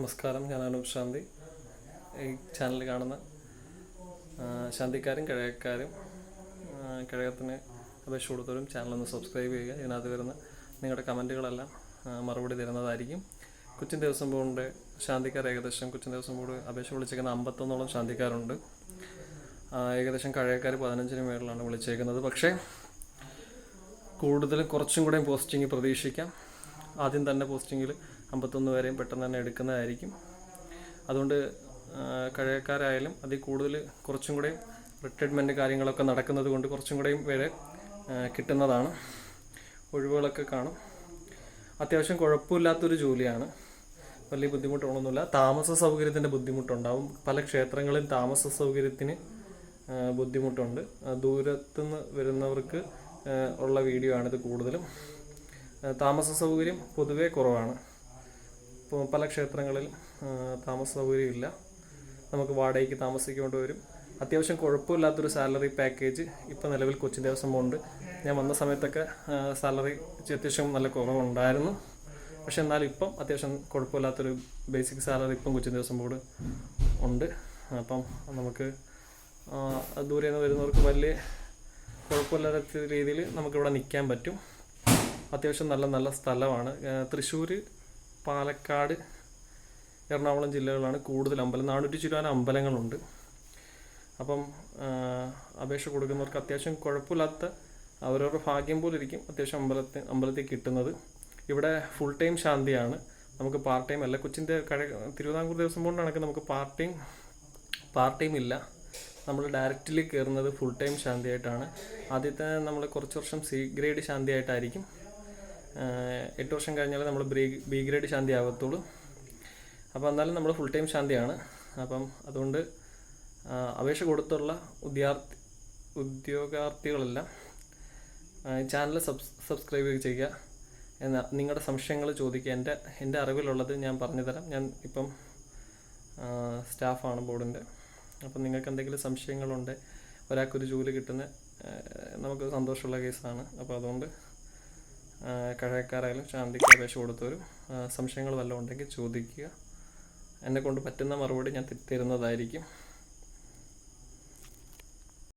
നമസ്കാരം ഞാൻ അനൂപ് ശാന്തി. ഈ ചാനൽ കാണുന്ന ശാന്തിക്കാരും കിഴക്കാരും കിഴക്കത്തിന് അപേക്ഷ കൊടുത്തവരും ചാനലൊന്ന് സബ്സ്ക്രൈബ് ചെയ്യുക. ഇതിനകത്ത് വരുന്ന നിങ്ങളുടെ കമന്റുകളെല്ലാം മറുപടി തരുന്നതായിരിക്കും. കൊച്ചിൻ ദിവസം ബോർഡിന്റെ ശാന്തിക്കാർ ഏകദേശം കൊച്ചിൻ ദിവസം ബോർഡ് അപേക്ഷ വിളിച്ചേക്കുന്ന അമ്പത്തൊന്നോളം ശാന്തിക്കാരുണ്ട്. ഏകദേശം കഴയക്കാർ പതിനഞ്ചിന് മേളിലാണ് വിളിച്ചേക്കുന്നത്. പക്ഷേ കൂടുതലും കുറച്ചും കൂടെയും പോസ്റ്റിംഗ് പ്രതീക്ഷിക്കാം. ആദ്യം തന്നെ പോസ്റ്റിങ്ങിൽ അമ്പത്തൊന്ന് വരെയും പെട്ടെന്ന് തന്നെ എടുക്കുന്നതായിരിക്കും. അതുകൊണ്ട് കഴയക്കാരായാലും അതിൽ കൂടുതൽ കുറച്ചും കൂടെയും റിട്ടയർമെന്റ് കാര്യങ്ങളൊക്കെ നടക്കുന്നത് കൊണ്ട് കുറച്ചും കൂടെയും വരെ കിട്ടുന്നതാണ്. ഒഴിവുകളൊക്കെ കാണും. അത്യാവശ്യം കുഴപ്പമില്ലാത്തൊരു ജോലിയാണ്. വലിയ ബുദ്ധിമുട്ടുകളൊന്നുമില്ല. താമസ സൗകര്യത്തിന്റെ ബുദ്ധിമുട്ടുണ്ടാവും. പല ക്ഷേത്രങ്ങളിൽ താമസ സൗകര്യത്തിന് ബുദ്ധിമുട്ടുണ്ട്. ദൂരത്തുനിന്ന് വരുന്നവർക്ക് ഉള്ള വീഡിയോ ആണിത് കൂടുതലും. താമസ സൗകര്യം പൊതുവേ കുറവാണ്. പല ക്ഷേത്രങ്ങളിൽ താമസ സൗകര്യമില്ല. നമുക്ക് വാടകയ്ക്ക് താമസിക്കേണ്ടി വരും. അത്യാവശ്യം കുഴപ്പമില്ലാത്തൊരു സാലറി പാക്കേജ് ഇപ്പോൾ നിലവിൽ കൊച്ചിൻ ദേവസ്വം ബോണ്ട് ഞാൻ വന്ന സമയത്തൊക്കെ സാലറി അത്യാവശ്യം നല്ല കുറവുണ്ടായിരുന്നു. പക്ഷെ എന്നാലും ഇപ്പം അത്യാവശ്യം കുഴപ്പമില്ലാത്തൊരു ബേസിക് സാലറി ഇപ്പം കൊച്ചിൻ ദേവസ്വം ബോർഡ് ഉണ്ട്. അപ്പം നമുക്ക് ദൂരെ നിന്ന് വരുന്നവർക്ക് വലിയ കുഴപ്പമില്ലാത്ത രീതിയിൽ നമുക്കിവിടെ നിൽക്കാൻ പറ്റും. അത്യാവശ്യം നല്ല നല്ല സ്ഥലമാണ്. തൃശ്ശൂർ പാലക്കാട് എറണാകുളം ജില്ലകളാണ് കൂടുതൽ അമ്പലം. നാനൂറ്റി ചുരുവാൻ അമ്പലങ്ങളുണ്ട്. അപ്പം അപേക്ഷ കൊടുക്കുന്നവർക്ക് അത്യാവശ്യം കുഴപ്പമില്ലാത്ത അവരവരുടെ ഭാഗ്യം പോലെ ഇരിക്കും അത്യാവശ്യം അമ്പലത്തിൽ അമ്പലത്തിൽ കിട്ടുന്നത്. ഇവിടെ ഫുൾ ടൈം ശാന്തിയാണ്. നമുക്ക് പാർട്ട് ടൈം അല്ല. കൊച്ചിന്റെ കഴ തിരുവിതാംകൂർ ദേവസ്വം ബോർഡ് കണക്ക് നമുക്ക് പാർട്ട് ടൈം പാർട്ട് ടൈം ഇല്ല. നമ്മൾ ഡയറക്റ്റ്ലി കയറുന്നത് ഫുൾ ടൈം ശാന്തിയായിട്ടാണ്. ആദ്യത്തെ നമ്മൾ കുറച്ച് വർഷം സി ഗ്രേഡ് ശാന്തിയായിട്ടായിരിക്കും. എട്ട് വർഷം കഴിഞ്ഞാൽ നമ്മൾ ബ്രീ ബി ഗ്രേഡ് ശാന്തി ആകത്തുള്ളൂ അപ്പോൾ എന്നാലും നമ്മൾ ഫുൾ ടൈം ശാന്തിയാണ്. അപ്പം അതുകൊണ്ട് അപേക്ഷ കൊടുത്തുള്ള ഉദ്യാർത്ഥി ഉദ്യോഗാർത്ഥികളെല്ലാം ചാനൽ സബ്സ് സബ്സ്ക്രൈബ് ചെയ്യുക. എന്നാൽ നിങ്ങളുടെ സംശയങ്ങൾ ചോദിക്കുക. എന്റെ എന്റെ അറിവിലുള്ളത് ഞാൻ പറഞ്ഞു തരാം ഞാൻ ഇപ്പം സ്റ്റാഫാണ് ബോർഡിന്റെ അപ്പം നിങ്ങൾക്ക് എന്തെങ്കിലും സംശയങ്ങളുണ്ട് ഒരാൾക്കൊരു ജോലി കിട്ടുന്ന നമുക്ക് സന്തോഷമുള്ള കേസാണ് അപ്പോൾ അതുകൊണ്ട് ആഹ് കഴയക്കാരായാലും ശാന്തിക്ക് അപേക്ഷ കൊടുത്തൊരു സംശയങ്ങൾ വല്ലതും ഉണ്ടെങ്കിൽ ചോദിക്കുക. എന്നെ കൊണ്ട് പറ്റുന്ന മറുപടി ഞാൻ തരുന്നതായിരിക്കും.